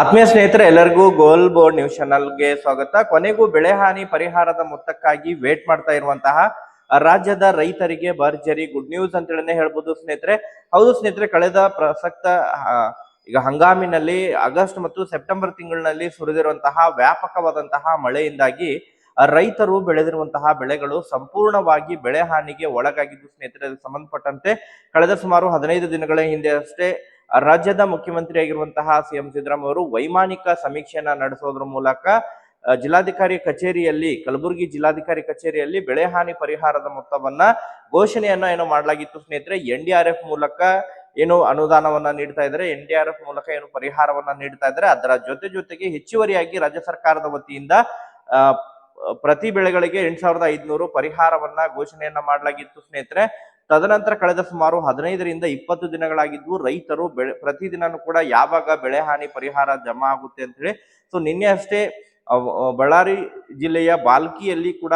ಆತ್ಮೀಯ ಸ್ನೇಹಿತರೆ, ಎಲ್ಲರಿಗೂ ಗೋಲ್ ಬೋರ್ಡ್ ನ್ಯೂಸ್ ಚಾನಲ್ಗೆ ಸ್ವಾಗತ. ಕೊನೆಗೂ ಬೆಳೆ ಹಾನಿ ಪರಿಹಾರದ ಮೊತ್ತಕ್ಕಾಗಿ ವೇಟ್ ಮಾಡ್ತಾ ಇರುವಂತಹ ರಾಜ್ಯದ ರೈತರಿಗೆ ಭರ್ಜರಿ ಗುಡ್ ನ್ಯೂಸ್ ಅಂತ ಹೇಳಿನೇ ಹೇಳ್ಬೋದು ಸ್ನೇಹಿತರೆ. ಹೌದು ಸ್ನೇಹಿತರೆ, ಕಳೆದ ಪ್ರಸಕ್ತ ಈಗ ಹಂಗಾಮಿನಲ್ಲಿ ಆಗಸ್ಟ್ ಮತ್ತು ಸೆಪ್ಟೆಂಬರ್ ತಿಂಗಳಿನಲ್ಲಿ ಸುರಿದಿರುವಂತಹ ವ್ಯಾಪಕವಾದಂತಹ ಮಳೆಯಿಂದಾಗಿ ರೈತರು ಬೆಳೆದಿರುವಂತಹ ಬೆಳೆಗಳು ಸಂಪೂರ್ಣವಾಗಿ ಬೆಳೆ ಹಾನಿಗೆ ಒಳಗಾಗಿದ್ದು ಸ್ನೇಹಿತರೆ ಸಂಬಂಧಪಟ್ಟಂತೆ ಕಳೆದ ಸುಮಾರು ಹದಿನೈದು ದಿನಗಳ ಹಿಂದೆ ಅಷ್ಟೇ ರಾಜ್ಯದ ಮುಖ್ಯಮಂತ್ರಿ ಆಗಿರುವಂತಹ ಸಿಎಂ ಸಿದ್ದರಾಮಯ್ಯ ಅವರು ವೈಮಾನಿಕ ಸಮೀಕ್ಷೆಯನ್ನ ನಡೆಸೋದ್ರ ಮೂಲಕ ಜಿಲ್ಲಾಧಿಕಾರಿ ಕಚೇರಿಯಲ್ಲಿ, ಕಲಬುರಗಿ ಜಿಲ್ಲಾಧಿಕಾರಿ ಕಚೇರಿಯಲ್ಲಿ ಬೆಳೆ ಹಾನಿ ಪರಿಹಾರದ ಮೊತ್ತವನ್ನ ಘೋಷಣೆಯನ್ನ ಏನು ಮಾಡಲಾಗಿತ್ತು ಸ್ನೇಹಿತರೆ, ಎನ್ ಡಿ ಆರ್ ಎಫ್ ಮೂಲಕ ಏನು ಅನುದಾನವನ್ನ ನೀಡ್ತಾ ಇದ್ದಾರೆ. ಎನ್ ಡಿ ಆರ್ ಎಫ್ ಮೂಲಕ ಏನು ಪರಿಹಾರವನ್ನ ನೀಡ್ತಾ ಇದ್ದಾರೆ. ಅದರ ಜೊತೆ ಜೊತೆಗೆ ಹೆಚ್ಚುವರಿಯಾಗಿ ರಾಜ್ಯ ಸರ್ಕಾರದ ವತಿಯಿಂದ ಪ್ರತಿ ಬೆಳೆಗಳಿಗೆ ಎಂಟ್ ಸಾವಿರದ ಐದುನೂರು ಪರಿಹಾರವನ್ನ ಘೋಷಣೆಯನ್ನ ಮಾಡಲಾಗಿತ್ತು ಸ್ನೇಹಿತರೆ. ತದನಂತರ ಕಳೆದ ಸುಮಾರು ಹದಿನೈದರಿಂದ ಇಪ್ಪತ್ತು ದಿನಗಳಾಗಿದ್ವು ರೈತರು ಬೆಳೆ, ಪ್ರತಿದಿನನೂ ಕೂಡ ಯಾವಾಗ ಬೆಳೆ ಹಾನಿ ಪರಿಹಾರ ಜಮಾ ಆಗುತ್ತೆ ಅಂತ ಹೇಳಿ ಸೊ ನಿನ್ನೆ ಅಷ್ಟೇ ಬಳ್ಳಾರಿ ಜಿಲ್ಲೆಯ ಬಾಲ್ಕಿಯಲ್ಲಿ ಕೂಡ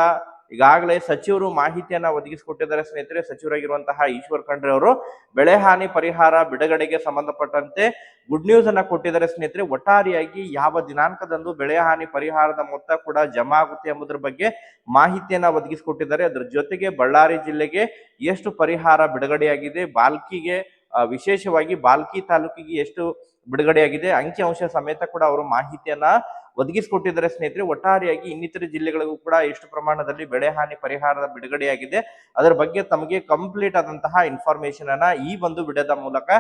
ಈಗಾಗಲೇ ಸಚಿವರು ಮಾಹಿತಿಯನ್ನ ಒದಗಿಸಿಕೊಟ್ಟಿದ್ದಾರೆ ಸ್ನೇಹಿತರೆ, ಸಚಿವರಾಗಿರುವಂತಹ ಈಶ್ವರ್ ಖಂಡ್ರೆ ಅವರು. ಬೆಳೆ ಹಾನಿ ಪರಿಹಾರ ಬಿಡುಗಡೆಗೆ ಸಂಬಂಧಪಟ್ಟಂತೆ ಗುಡ್ ನ್ಯೂಸ್ ಅನ್ನ ಕೊಟ್ಟಿದ್ದಾರೆ ಸ್ನೇಹಿತರೆ. ಒಟ್ಟಾರೆಯಾಗಿ ಯಾವ ದಿನಾಂಕದಂದು ಬೆಳೆ ಹಾನಿ ಪರಿಹಾರದ ಮೊತ್ತ ಕೂಡ ಜಮಾ ಆಗುತ್ತೆ ಎಂಬುದರ ಬಗ್ಗೆ ಮಾಹಿತಿಯನ್ನ ಒದಗಿಸಿಕೊಟ್ಟಿದ್ದಾರೆ. ಅದರ ಜೊತೆಗೆ ಬಳ್ಳಾರಿ ಜಿಲ್ಲೆಗೆ ಎಷ್ಟು ಪರಿಹಾರ ಬಿಡುಗಡೆಯಾಗಿದೆ, ಬಾಲ್ಕಿಗೆ ವಿಶೇಷವಾಗಿ ಬಾಲ್ಕಿ ತಾಲೂಕಿಗೆ ಎಷ್ಟು ಬಿಡುಗಡೆಯಾಗಿದೆ? ಅಂಕಿಅಂಶ ಸಮೇತ ಕೂಡ ಅವರು ಮಾಹಿತಿಯನ್ನ ಒದಗಿಸಿಕೊಟ್ಟಿದ್ದಾರೆ ಸ್ನೇಹಿತರೆ. ಒಟ್ಟಾರೆಯಾಗಿ ಇನ್ನಿತರ ಜಿಲ್ಲೆಗಳಿಗೂ ಕೂಡ ಎಷ್ಟು ಪ್ರಮಾಣದಲ್ಲಿ ಬೆಳೆ ಹಾನಿ ಪರಿಹಾರದ ಬಿಡುಗಡೆಯಾಗಿದೆ. ಅದರ ಬಗ್ಗೆ ತಮಗೆ ಕಂಪ್ಲೀಟ್ ಆದಂತಹ ಇನ್ಫಾರ್ಮೇಶನ್ ಅನ್ನ ಈ ಒಂದು ವಿಡಿಯೋದ ಮೂಲಕ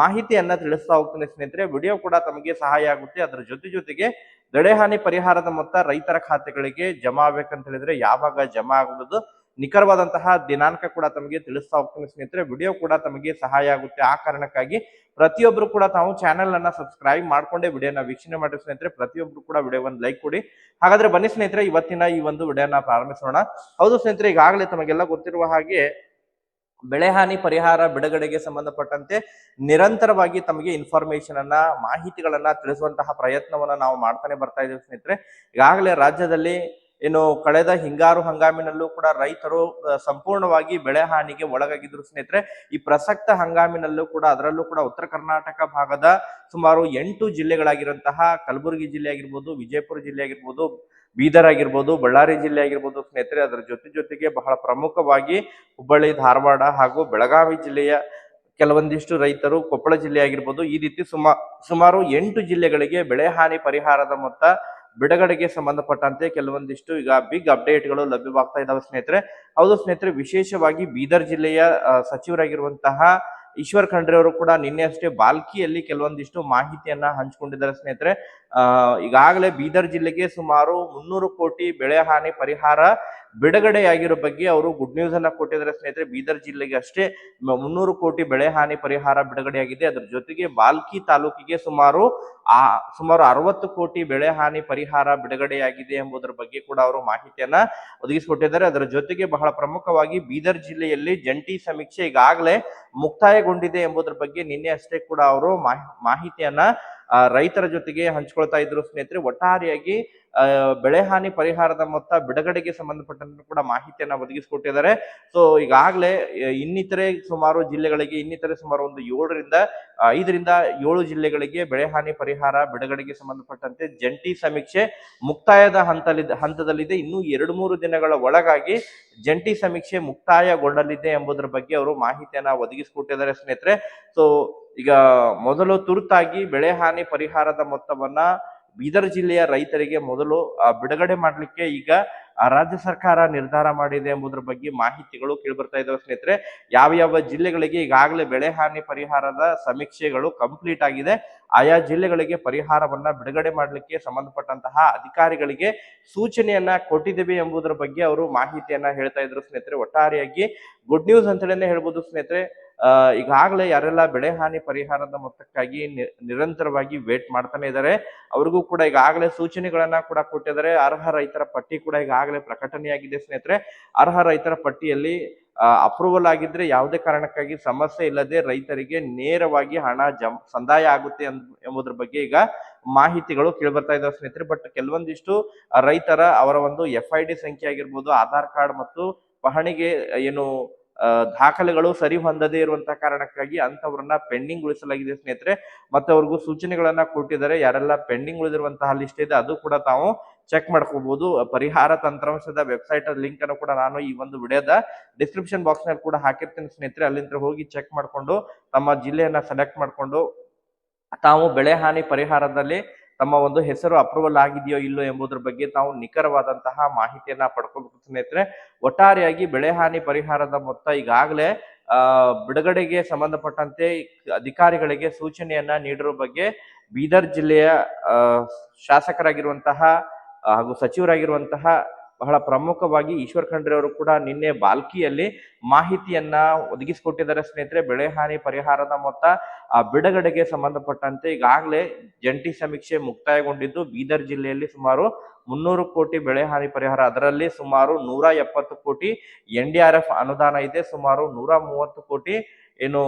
ಮಾಹಿತಿಯನ್ನ ತಿಳಿಸ್ತಾ ಹೋಗ್ತೇನೆ ಸ್ನೇಹಿತರೆ. ವಿಡಿಯೋ ಕೂಡ ತಮಗೆ ಸಹಾಯ ಆಗುತ್ತೆ. ಅದರ ಜೊತೆ ಜೊತೆಗೆ ಬೆಳೆ ಹಾನಿ ಪರಿಹಾರದ ಮೊತ್ತ ರೈತರ ಖಾತೆಗಳಿಗೆ ಜಮಾ ಆಗ್ಬೇಕಂತ ಹೇಳಿದ್ರೆ ಯಾವಾಗ ಜಮಾ ಆಗುವುದು? ನಿಖರವಾದಂತಹ ದಿನಾಂಕ ಕೂಡ ತಮಗೆ ತಿಳಿಸ್ತಾ ಹೋಗ್ತೀನಿ ಸ್ನೇಹಿತರೆ. ವಿಡಿಯೋ ಕೂಡ ತಮಗೆ ಸಹಾಯ ಆಗುತ್ತೆ. ಆ ಕಾರಣಕ್ಕಾಗಿ ಪ್ರತಿಯೊಬ್ರು ಕೂಡ ತಾವು ಚಾನೆಲ್ ಅನ್ನ ಸಬ್ಸ್ಕ್ರೈಬ್ ಮಾಡ್ಕೊಂಡೆ ವಿಡಿಯೋನ ವೀಕ್ಷಣೆ ಮಾಡಿ ಸ್ನೇಹಿತರೆ. ಪ್ರತಿಯೊಬ್ರು ಕೂಡ ವಿಡಿಯೋ ಒಂದು ಲೈಕ್ ಕೊಡಿ. ಹಾಗಾದ್ರೆ ಬನ್ನಿ ಸ್ನೇಹಿತರೆ, ಇವತ್ತಿನ ಈ ಒಂದು ವಿಡಿಯೋನ ಪ್ರಾರಂಭಿಸೋಣ. ಹೌದು ಸ್ನೇಹಿತರೆ, ಈಗಾಗಲೇ ತಮಗೆಲ್ಲ ಗೊತ್ತಿರುವ ಹಾಗೆ ಬೆಳೆ ಹಾನಿ ಪರಿಹಾರ ಬಿಡುಗಡೆಗೆ ಸಂಬಂಧಪಟ್ಟಂತೆ ನಿರಂತರವಾಗಿ ತಮಗೆ ಇನ್ಫಾರ್ಮೇಶನ್ ಅನ್ನ, ಮಾಹಿತಿಗಳನ್ನ ತಿಳಿಸುವಂತಹ ಪ್ರಯತ್ನವನ್ನ ನಾವು ಮಾಡ್ತಾನೆ ಬರ್ತಾ ಇದ್ದೀವಿ ಸ್ನೇಹಿತರೆ. ಈಗಾಗಲೇ ರಾಜ್ಯದಲ್ಲಿ ಏನು ಕಳೆದ ಹಿಂಗಾರು ಹಂಗಾಮಿನಲ್ಲೂ ಕೂಡ ರೈತರು ಸಂಪೂರ್ಣವಾಗಿ ಬೆಳೆ ಹಾನಿಗೆ ಒಳಗಾಗಿದ್ರು. ಸ್ನೇಹಿತರೆ, ಈ ಪ್ರಸಕ್ತ ಹಂಗಾಮಿನಲ್ಲೂ ಕೂಡ ಅದರಲ್ಲೂ ಕೂಡ ಉತ್ತರ ಕರ್ನಾಟಕ ಭಾಗದ ಸುಮಾರು ಎಂಟು ಜಿಲ್ಲೆಗಳಾಗಿರುವಂತಹ ಕಲಬುರಗಿ ಜಿಲ್ಲೆ ಆಗಿರ್ಬೋದು, ವಿಜಯಪುರ ಜಿಲ್ಲೆ ಆಗಿರ್ಬೋದು, ಬೀದರ್ ಆಗಿರ್ಬೋದು, ಬಳ್ಳಾರಿ ಜಿಲ್ಲೆ ಆಗಿರ್ಬೋದು ಸ್ನೇಹಿತರೆ, ಅದರ ಜೊತೆ ಜೊತೆಗೆ ಬಹಳ ಪ್ರಮುಖವಾಗಿ ಹುಬ್ಬಳ್ಳಿ, ಧಾರವಾಡ ಹಾಗೂ ಬೆಳಗಾವಿ ಜಿಲ್ಲೆಯ ಕೆಲವೊಂದಿಷ್ಟು ರೈತರು ಕೊಪ್ಪಳ ಜಿಲ್ಲೆ ಆಗಿರ್ಬೋದು. ಈ ರೀತಿ ಸುಮಾ, ಸುಮಾರು ಎಂಟು ಜಿಲ್ಲೆಗಳಿಗೆ ಬೆಳೆ ಹಾನಿ ಪರಿಹಾರದ ಮೊತ್ತ ಬಿಡುಗಡೆಗೆ ಸಂಬಂಧಪಟ್ಟಂತೆ ಕೆಲವೊಂದಿಷ್ಟು ಈಗ ಬಿಗ್ ಅಪ್ಡೇಟ್ಗಳು ಲಭ್ಯವಾಗ್ತಾ ಇದ್ದಾವೆ ಸ್ನೇಹಿತರೆ. ಹೌದು ಸ್ನೇಹಿತರೆ, ವಿಶೇಷವಾಗಿ ಬೀದರ್ ಜಿಲ್ಲೆಯ ಸಚಿವರಾಗಿರುವಂತಹ ಈಶ್ವರ್ ಖಂಡ್ರೆ ಅವರು ಕೂಡ ನಿನ್ನೆ ಅಷ್ಟೇ ಬಾಲ್ಕಿಯಲ್ಲಿ ಕೆಲವೊಂದಿಷ್ಟು ಮಾಹಿತಿಯನ್ನ ಹಂಚಿಕೊಂಡಿದ್ದಾರೆ ಸ್ನೇಹಿತರೆ. ಅಹ್ ಈಗಾಗಲೇ ಬೀದರ್ ಜಿಲ್ಲೆಗೆ ಸುಮಾರು ಮುನ್ನೂರು ಕೋಟಿ ಬೆಳೆ ಹಾನಿ ಪರಿಹಾರ ಬಿಡುಗಡೆಯಾಗಿರೋ ಬಗ್ಗೆ ಅವರು ಗುಡ್ ನ್ಯೂಸ್ ಅನ್ನ ಕೊಟ್ಟಿದ್ದಾರೆ ಸ್ನೇಹಿತರೆ. ಬೀದರ್ ಜಿಲ್ಲೆಗೆ ಅಷ್ಟೇ ಮುನ್ನೂರು ಕೋಟಿ ಬೆಳೆ ಹಾನಿ ಪರಿಹಾರ ಬಿಡುಗಡೆಯಾಗಿದೆ. ಅದರ ಜೊತೆಗೆ ಬಾಲ್ಕಿ ತಾಲೂಕಿಗೆ ಸುಮಾರು ಆ, ಸುಮಾರು ಅರವತ್ತು ಕೋಟಿ ಬೆಳೆ ಹಾನಿ ಪರಿಹಾರ ಬಿಡುಗಡೆಯಾಗಿದೆ ಎಂಬುದರ ಬಗ್ಗೆ ಕೂಡ ಅವರು ಮಾಹಿತಿಯನ್ನ ಒದಗಿಸಿಕೊಟ್ಟಿದ್ದಾರೆ. ಅದರ ಜೊತೆಗೆ ಬಹಳ ಪ್ರಮುಖವಾಗಿ ಬೀದರ್ ಜಿಲ್ಲೆಯಲ್ಲಿ ಜಂಟಿ ಸಮೀಕ್ಷೆ ಈಗಾಗಲೇ ಮುಕ್ತಾಯಗೊಂಡಿದೆ ಎಂಬುದರ ಬಗ್ಗೆ ನಿನ್ನೆ ಅಷ್ಟೇ ಕೂಡ ಅವರು ಮಾಹಿ- ಮಾಹಿತಿಯನ್ನ ರೈತರ ಜೊತೆಗೆ ಹಂಚ್ಕೊಳ್ತಾ ಇದ್ರು ಸ್ನೇಹಿತರೆ. ಒಟ್ಟಾರೆಯಾಗಿ ಬೆಳೆ ಹಾನಿ ಪರಿಹಾರದ ಮೊತ್ತ ಬಿಡುಗಡೆಗೆ ಸಂಬಂಧಪಟ್ಟಂತೆ ಕೂಡ ಮಾಹಿತಿಯನ್ನ ಒದಗಿಸಿಕೊಟ್ಟಿದ್ದಾರೆ. ಸೊ ಈಗಾಗಲೇ ಇನ್ನಿತರೆ ಸುಮಾರು ಜಿಲ್ಲೆಗಳಿಗೆ, ಇನ್ನಿತರೆ ಸುಮಾರು ಒಂದು ಏಳರಿಂದ ಐದರಿಂದ ಏಳು ಜಿಲ್ಲೆಗಳಿಗೆ ಬೆಳೆ ಹಾನಿ ಪರಿಹಾರ ಬಿಡುಗಡೆಗೆ ಸಂಬಂಧಪಟ್ಟಂತೆ ಜಂಟಿ ಸಮೀಕ್ಷೆ ಮುಕ್ತಾಯದ ಹಂತಲಿ ಹಂತದಲ್ಲಿದೆ. ಇನ್ನೂ ಎರಡು ಮೂರು ದಿನಗಳ ಒಳಗಾಗಿ ಜಂಟಿ ಸಮೀಕ್ಷೆ ಮುಕ್ತಾಯಗೊಳ್ಳಲಿದೆ ಎಂಬುದರ ಬಗ್ಗೆ ಅವರು ಮಾಹಿತಿಯನ್ನ ಒದಗಿಸಿಕೊಟ್ಟಿದ್ದಾರೆ ಸ್ನೇಹಿತರೆ. ಸೊ ಈಗ ಮೊದಲು ತುರ್ತಾಗಿ ಬೆಳೆ ಹಾನಿ ಪರಿಹಾರದ ಮೊತ್ತವನ್ನ ಬೀದರ್ ಜಿಲ್ಲೆಯ ರೈತರಿಗೆ ಮೊದಲು ಬಿಡುಗಡೆ ಮಾಡಲಿಕ್ಕೆ ಈಗ ರಾಜ್ಯ ಸರ್ಕಾರ ನಿರ್ಧಾರ ಮಾಡಿದೆ ಎಂಬುದರ ಬಗ್ಗೆ ಮಾಹಿತಿಗಳು ಕೇಳಿಬರ್ತಾ ಇದಾವೆ ಸ್ನೇಹಿತರೆ. ಯಾವ ಯಾವ ಜಿಲ್ಲೆಗಳಿಗೆ ಈಗಾಗಲೇ ಬೆಳೆ ಹಾನಿ ಪರಿಹಾರದ ಸಮೀಕ್ಷೆಗಳು ಕಂಪ್ಲೀಟ್ ಆಗಿದೆ. ಆಯಾ ಜಿಲ್ಲೆಗಳಿಗೆ ಪರಿಹಾರವನ್ನ ಬಿಡುಗಡೆ ಮಾಡಲಿಕ್ಕೆ ಸಂಬಂಧಪಟ್ಟಂತಹ ಅಧಿಕಾರಿಗಳಿಗೆ ಸೂಚನೆಯನ್ನ ಕೊಟ್ಟಿದ್ದೇವೆ ಎಂಬುದರ ಬಗ್ಗೆ ಅವರು ಮಾಹಿತಿಯನ್ನ ಹೇಳ್ತಾ ಇದ್ರು ಸ್ನೇಹಿತರೆ. ಒಟ್ಟಾರೆಯಾಗಿ ಗುಡ್ ನ್ಯೂಸ್ ಅಂತ ಹೇಳಿನೇ ಹೇಳ್ಬೋದು ಸ್ನೇಹಿತರೆ. ಈಗಾಗಲೇ ಯಾರೆಲ್ಲ ಬೆಳೆ ಹಾನಿ ಪರಿಹಾರದ ಮೊತ್ತಕ್ಕಾಗಿ ನಿರಂತರವಾಗಿ ವೇಟ್ ಮಾಡ್ತಾನೆ ಇದ್ದಾರೆ ಅವ್ರಿಗೂ ಕೂಡ ಈಗಾಗಲೇ ಸೂಚನೆಗಳನ್ನ ಕೂಡ ಕೊಟ್ಟಿದ್ದಾರೆ ಅರ್ಹ ರೈತರ ಪಟ್ಟಿ ಕೂಡ ಈಗಾಗಲೇ ಪ್ರಕಟಣೆಯಾಗಿದೆ ಸ್ನೇಹಿತರೆ. ಅರ್ಹ ರೈತರ ಪಟ್ಟಿಯಲ್ಲಿ ಅಪ್ರೂವಲ್ ಆಗಿದ್ರೆ ಯಾವುದೇ ಕಾರಣಕ್ಕಾಗಿ ಸಮಸ್ಯೆ ಇಲ್ಲದೆ ರೈತರಿಗೆ ನೇರವಾಗಿ ಹಣ ಜಮ್, ಸಂದಾಯ ಆಗುತ್ತೆ ಎಂಬ- ಎಂಬುದ್ರ ಬಗ್ಗೆ ಈಗ ಮಾಹಿತಿಗಳು ಕೇಳ್ಬರ್ತಾ ಇದಾವೆ ಸ್ನೇಹಿತರೆ. ಬಟ್ ಕೆಲವೊಂದಿಷ್ಟು ರೈತರ ಅವರ ಒಂದು ಎಫ್ ಡಿ ಸಂಖ್ಯೆ ಆಗಿರ್ಬೋದು, ಆಧಾರ್ ಕಾರ್ಡ್ ಮತ್ತು ಪಹಣಿಗೆ ಏನು ದಾಖಲೆಗಳು ಸರಿ ಹೊಂದದೇ ಇರುವಂತಹ ಕಾರಣಕ್ಕಾಗಿ ಅಂತವ್ರನ್ನ ಪೆಂಡಿಂಗ್ ಉಳಿಸಲಾಗಿದೆ ಸ್ನೇಹಿತರೆ. ಮತ್ತೆ ಅವ್ರಿಗೂ ಸೂಚನೆಗಳನ್ನ ಕೊಟ್ಟಿದ್ದಾರೆ. ಯಾರೆಲ್ಲ ಪೆಂಡಿಂಗ್ ಉಳಿದಿರುವಂತಹ ಲಿಸ್ಟ್ ಇದೆ, ಅದು ಕೂಡ ತಾವು ಚೆಕ್ ಮಾಡ್ಕೋಬಹುದು ಪರಿಹಾರ ತಂತ್ರಾಂಶದ ವೆಬ್ಸೈಟ್ ಲಿಂಕ್ ಅನ್ನು ಕೂಡ ನಾನು ಈ ಒಂದು ವಿಡಿಯೋದ ಡಿಸ್ಕ್ರಿಪ್ಷನ್ ಬಾಕ್ಸ್ನಲ್ಲಿ ಕೂಡ ಹಾಕಿರ್ತೀನಿ ಸ್ನೇಹಿತರೆ. ಅಲ್ಲಿಂದ ಹೋಗಿ ಚೆಕ್ ಮಾಡ್ಕೊಂಡು ತಮ್ಮ ಜಿಲ್ಲೆಯನ್ನ ಸೆಲೆಕ್ಟ್ ಮಾಡ್ಕೊಂಡು ತಾವು ಬೆಳೆ ಹಾನಿ ಪರಿಹಾರದಲ್ಲಿ ತಮ್ಮ ಒಂದು ಹೆಸರು ಅಪ್ರೂವಲ್ ಆಗಿದೆಯೋ ಇಲ್ಲೋ ಎಂಬುದರ ಬಗ್ಗೆ ನಾವು ನಿಖರವಾದಂತಹ ಮಾಹಿತಿಯನ್ನ ಪಡ್ಕೊಬೇಕು ಸ್ನೇಹಿತರೆ. ಒಟ್ಟಾರೆಯಾಗಿ ಬೆಳೆ ಹಾನಿ ಪರಿಹಾರದ ಮೊತ್ತ ಈಗಾಗಲೇ ಬಿಡುಗಡೆಗೆ ಸಂಬಂಧಪಟ್ಟಂತೆ ಅಧಿಕಾರಿಗಳಿಗೆ ಸೂಚನೆಯನ್ನ ನೀಡಿರೋ ಬಗ್ಗೆ ಬೀದರ್ ಜಿಲ್ಲೆಯ ಶಾಸಕರಾಗಿರುವಂತಹ ಹಾಗೂ ಸಚಿವರಾಗಿರುವಂತಹ ಬಹಳ ಪ್ರಮುಖವಾಗಿ ಈಶ್ವರ್ ಖಂಡ್ರೆ ಅವರು ಕೂಡ ನಿನ್ನೆ ಬಾಲ್ಕಿಯಲ್ಲಿ ಮಾಹಿತಿಯನ್ನ ಒದಗಿಸಿಕೊಟ್ಟಿದ್ದಾರೆ ಸ್ನೇಹಿತರೆ. ಬೆಳೆ ಹಾನಿ ಪರಿಹಾರದ ಮೊತ್ತ, ಆ, ಬಿಡುಗಡೆಗೆ ಸಂಬಂಧಪಟ್ಟಂತೆ ಈಗಾಗಲೇ ಜಂಟಿ ಸಮೀಕ್ಷೆ ಮುಕ್ತಾಯಗೊಂಡಿದ್ದು. ಬೀದರ್ ಜಿಲ್ಲೆಯಲ್ಲಿ ಸುಮಾರು ಮುನ್ನೂರು ಕೋಟಿ ಬೆಳೆ ಹಾನಿ ಪರಿಹಾರ. ಅದರಲ್ಲಿ ಸುಮಾರು ನೂರ ಎಪ್ಪತ್ತು ಕೋಟಿ ಎನ್ ಡಿ ಆರ್ ಎಫ್ ಅನುದಾನ ಇದೆ. ಸುಮಾರು ನೂರ ಮೂವತ್ತು ಕೋಟಿ ಏನು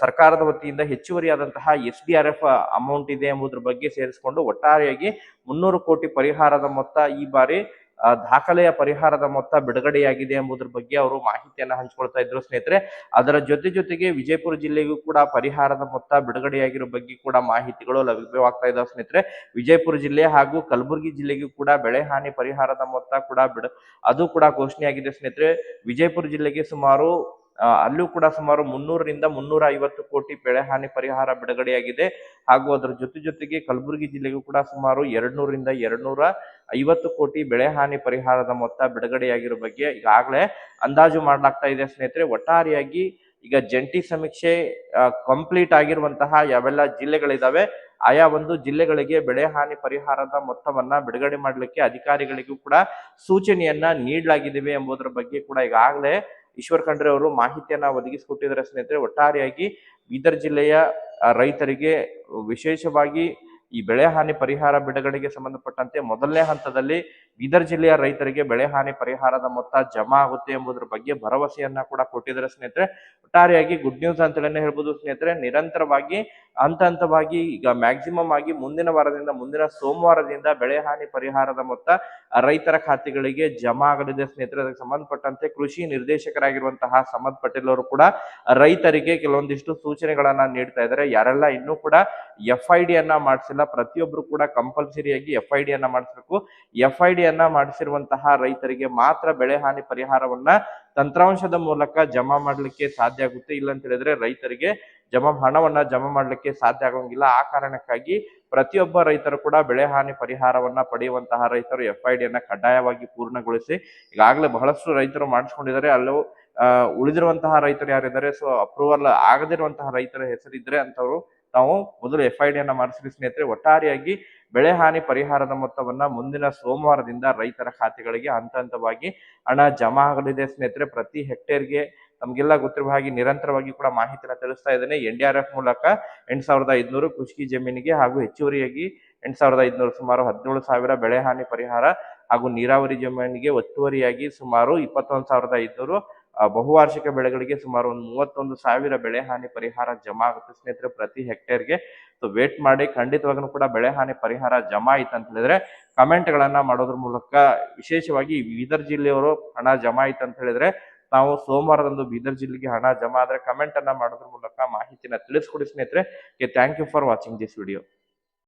ಸರ್ಕಾರದ ವತಿಯಿಂದ ಹೆಚ್ಚುವರಿಯಾದಂತಹ S D R F amount ಇದೆ ಎಂಬುದ್ರ ಬಗ್ಗೆ ಸೇರಿಸಿಕೊಂಡು ಒಟ್ಟಾರೆಯಾಗಿ ಮುನ್ನೂರು ಕೋಟಿ ಪರಿಹಾರದ ಮೊತ್ತ ಈ ಬಾರಿ ದಾಖಲೆಯ ಪರಿಹಾರದ ಮೊತ್ತ ಬಿಡುಗಡೆಯಾಗಿದೆ ಎಂಬುದ್ರ ಬಗ್ಗೆ ಅವರು ಮಾಹಿತಿಯನ್ನ ಹಂಚಿಕೊಳ್ತಾ ಇದ್ರು ಸ್ನೇಹಿತರೆ. ಅದರ ಜೊತೆ ಜೊತೆಗೆ ವಿಜಯಪುರ ಜಿಲ್ಲೆಗೂ ಕೂಡ ಪರಿಹಾರದ ಮೊತ್ತ ಬಿಡುಗಡೆಯಾಗಿರೋ ಬಗ್ಗೆ ಕೂಡ ಮಾಹಿತಿಗಳು ಲಭ್ಯವಾಗ್ತಾ ಇದಾವೆ ಸ್ನೇಹಿತರೆ. ವಿಜಯಪುರ ಜಿಲ್ಲೆ ಹಾಗೂ ಕಲಬುರಗಿ ಜಿಲ್ಲೆಗೂ ಕೂಡ ಬೆಳೆ ಹಾನಿ ಪರಿಹಾರದ ಮೊತ್ತ ಕೂಡ ಬಿಡು, ಅದು ಕೂಡ ಘೋಷಣೆಯಾಗಿದೆ ಸ್ನೇಹಿತರೆ. ವಿಜಯಪುರ ಜಿಲ್ಲೆಗೆ ಸುಮಾರು ಅಲ್ಲೂ ಕೂಡ ಸುಮಾರು ಮುನ್ನೂರರಿಂದ ಮುನ್ನೂರ ಐವತ್ತು ಕೋಟಿ ಬೆಳೆ ಹಾನಿ ಪರಿಹಾರ ಬಿಡುಗಡೆಯಾಗಿದೆ. ಹಾಗೂ ಅದರ ಜೊತೆ ಜೊತೆಗೆ ಕಲಬುರಗಿ ಜಿಲ್ಲೆಗೂ ಕೂಡ ಸುಮಾರು ಎರಡ್ನೂರಿಂದ ಎರಡ್ನೂರ ಐವತ್ತು ಕೋಟಿ ಬೆಳೆ ಹಾನಿ ಪರಿಹಾರದ ಮೊತ್ತ ಬಿಡುಗಡೆಯಾಗಿರೋ ಬಗ್ಗೆ ಈಗಾಗಲೇ ಅಂದಾಜು ಮಾಡಲಾಗ್ತಾ ಇದೆ ಸ್ನೇಹಿತರೆ. ಒಟ್ಟಾರೆಯಾಗಿ ಈಗ ಜಂಟಿ ಸಮೀಕ್ಷೆ ಕಂಪ್ಲೀಟ್ ಆಗಿರುವಂತಹ ಯಾವೆಲ್ಲ ಜಿಲ್ಲೆಗಳಿದಾವೆ, ಆಯಾ ಒಂದು ಜಿಲ್ಲೆಗಳಿಗೆ ಬೆಳೆ ಹಾನಿ ಪರಿಹಾರದ ಮೊತ್ತವನ್ನ ಬಿಡುಗಡೆ ಮಾಡಲಿಕ್ಕೆ ಅಧಿಕಾರಿಗಳಿಗೂ ಕೂಡ ಸೂಚನೆಯನ್ನ ನೀಡಲಾಗಿದ್ದೇವೆ ಎಂಬುದರ ಬಗ್ಗೆ ಕೂಡ ಈಗಾಗಲೇ ಈಶ್ವರ್ ಖಂಡ್ರೆ ಅವರು ಮಾಹಿತಿಯನ್ನ ಒದಗಿಸಿಕೊಟ್ಟಿದ್ದಾರೆ ಸ್ನೇಹಿತರೆ. ಒಟ್ಟಾರೆಯಾಗಿ ಬೀದರ್ ಜಿಲ್ಲೆಯ ರೈತರಿಗೆ ವಿಶೇಷವಾಗಿ ಈ ಬೆಳೆ ಹಾನಿ ಪರಿಹಾರ ಬಿಡುಗಡೆಗೆ ಸಂಬಂಧಪಟ್ಟಂತೆ ಮೊದಲನೇ ಹಂತದಲ್ಲಿ ಬೀದರ್ ಜಿಲ್ಲೆಯ ರೈತರಿಗೆ ಬೆಳೆ ಹಾನಿ ಪರಿಹಾರದ ಮೊತ್ತ ಜಮಾ ಆಗುತ್ತೆ ಎಂಬುದರ ಬಗ್ಗೆ ಭರವಸೆಯನ್ನ ಕೂಡ ಕೊಟ್ಟಿದ್ದಾರೆ ಸ್ನೇಹಿತರೆ. ಒಟ್ಟಾರೆಯಾಗಿ ಗುಡ್ ನ್ಯೂಸ್ ಅಂತೇಳಿ ಹೇಳ್ಬೋದು ಸ್ನೇಹಿತರೆ. ನಿರಂತರವಾಗಿ ಹಂತ ಹಂತವಾಗಿ ಈಗ ಮ್ಯಾಕ್ಸಿಮಮ್ ಆಗಿ ಮುಂದಿನ ವಾರದಿಂದ, ಮುಂದಿನ ಸೋಮವಾರದಿಂದ ಬೆಳೆ ಹಾನಿ ಪರಿಹಾರದ ಮೊತ್ತ ರೈತರ ಖಾತೆಗಳಿಗೆ ಜಮಾ ಆಗಲಿದೆ ಸ್ನೇಹಿತರೆ. ಅದಕ್ಕೆ ಸಂಬಂಧಪಟ್ಟಂತೆ ಕೃಷಿ ನಿರ್ದೇಶಕರಾಗಿರುವಂತಹ ಸಮದ್ ಪಟೇಲ್ ಅವರು ಕೂಡ ರೈತರಿಗೆ ಕೆಲವೊಂದಿಷ್ಟು ಸೂಚನೆಗಳನ್ನ ನೀಡ್ತಾ ಇದ್ದಾರೆ. ಯಾರೆಲ್ಲ ಇನ್ನೂ ಕೂಡ ಎಫ್ ಐ ಡಿ ಅನ್ನ ಮಾಡಿಸಿಲ್ಲ, ಪ್ರತಿಯೊಬ್ರು ಕೂಡ ಕಂಪಲ್ಸರಿಯಾಗಿ ಎಫ್ ಐ ಡಿ ಅನ್ನ ಮಾಡಿಸ್ಬೇಕು. ಎಫ್ ಐ ಡಿ ಅನ್ನ ಮಾಡಿಸಿರುವಂತಹ ರೈತರಿಗೆ ಮಾತ್ರ ಬೆಳೆ ಹಾನಿ ಪರಿಹಾರವನ್ನ ತಂತ್ರಾಂಶದ ಮೂಲಕ ಜಮಾ ಮಾಡಲಿಕ್ಕೆ ಸಾಧ್ಯ ಆಗುತ್ತೆ. ಇಲ್ಲ ಅಂತ ಹೇಳಿದ್ರೆ ರೈತರಿಗೆ ಜಮಾ ಹಣವನ್ನ ಜಮಾ ಮಾಡಲಿಕ್ಕೆ ಸಾಧ್ಯ ಆಗೋಂಗಿಲ್ಲ. ಆ ಕಾರಣಕ್ಕಾಗಿ ಪ್ರತಿಯೊಬ್ಬ ರೈತರು ಕೂಡ ಬೆಳೆ ಹಾನಿ ಪರಿಹಾರವನ್ನ ಪಡೆಯುವಂತಹ ರೈತರು ಎಫ್ ಐ ಡಿಯನ್ನ ಕಡ್ಡಾಯವಾಗಿ ಪೂರ್ಣಗೊಳಿಸಿ ಈಗಾಗಲೇ ಬಹಳಷ್ಟು ರೈತರು ಮಾಡಿಸ್ಕೊಂಡಿದ್ದಾರೆ. ಅಲ್ಲೂ ಉಳಿದಿರುವಂತಹ ರೈತರು ಯಾರಿದ್ದಾರೆ? ಸೊ ಅಪ್ರೂವಲ್ ಆಗದಿರುವಂತಹ ರೈತರ ಹೆಸರಿದ್ರೆ ಅಂತವರು ನಾವು ಮೊದಲು ಎಫ್ ಐ ಡಿಯನ್ನು ಮಾಡಿಸಿ ಸ್ನೇಹಿತರೆ, ಒಟ್ಟಾರೆಯಾಗಿ ಬೆಳೆ ಹಾನಿ ಪರಿಹಾರದ ಮೊತ್ತವನ್ನ ಮುಂದಿನ ಸೋಮವಾರದಿಂದ ರೈತರ ಖಾತೆಗಳಿಗೆ ಹಂತ ಹಂತವಾಗಿ ಹಣ ಜಮಾ ಆಗಲಿದೆ ಸ್ನೇಹಿತರೆ. ಪ್ರತಿ ಹೆಕ್ಟೇರ್ಗೆ ನಮ್ಗೆಲ್ಲ ಗೊತ್ತಿರುವ ಹಾಗೆ ನಿರಂತರವಾಗಿ ಕೂಡ ಮಾಹಿತಿನ ತಿಳಿಸ್ತಾ ಇದ್ದೇನೆ. ಎನ್ ಡಿ ಆರ್ ಎಫ್ ಮೂಲಕ ಎಂಟು ಸಾವಿರದ ಐದುನೂರು ಕೃಷಿ ಜಮೀನಿಗೆ ಹಾಗೂ ಹೆಚ್ಚುವರಿಯಾಗಿ ಎಂಟು ಸಾವಿರದ ಐದುನೂರು ಸುಮಾರು ಹದಿನೇಳು ಸಾವಿರ ಬೆಳೆ ಹಾನಿ ಪರಿಹಾರ ಹಾಗೂ ನೀರಾವರಿ ಜಮೀನಿಗೆ ಒತ್ತುವರಿಯಾಗಿ ಸುಮಾರು ಇಪ್ಪತ್ತೊಂದು ಸಾವಿರದ ಐದುನೂರು ಬಹುವಾರ್ಷಿಕ ಬೆಳೆಗಳಿಗೆ ಸುಮಾರು ಒಂದು ಮೂವತ್ತೊಂದು ಸಾವಿರ ಬೆಳೆ ಹಾನಿ ಪರಿಹಾರ ಜಮಾ ಆಗುತ್ತೆ ಸ್ನೇಹಿತರೆ, ಪ್ರತಿ ಹೆಕ್ಟೇರ್ಗೆ. ಸೊ ವೇಟ್ ಮಾಡಿ, ಖಂಡಿತವಾಗ್ಲೂ ಕೂಡ ಬೆಳೆ ಹಾನಿ ಪರಿಹಾರ ಜಮಾ ಆಯ್ತು ಅಂತ ಹೇಳಿದ್ರೆ ಕಮೆಂಟ್ ಗಳನ್ನ ಮಾಡೋದ್ರ ಮೂಲಕ ವಿಶೇಷವಾಗಿ ಬೀದರ್ ಜಿಲ್ಲೆಯವರು ಹಣ ಜಮಾ ಆಯ್ತು ಅಂತ ಹೇಳಿದ್ರೆ, ನಾವು ಸೋಮವಾರದಂದು ಬೀದರ್ ಜಿಲ್ಲೆಗೆ ಹಣ ಜಮಾ ಆದ್ರೆ ಕಮೆಂಟ್ ಅನ್ನ ಮಾಡೋದ್ರ ಮೂಲಕ ಮಾಹಿತಿನ ತಿಳಿಸ್ಕೊಡಿ ಸ್ನೇಹಿತರೆ. Thank you for watching this video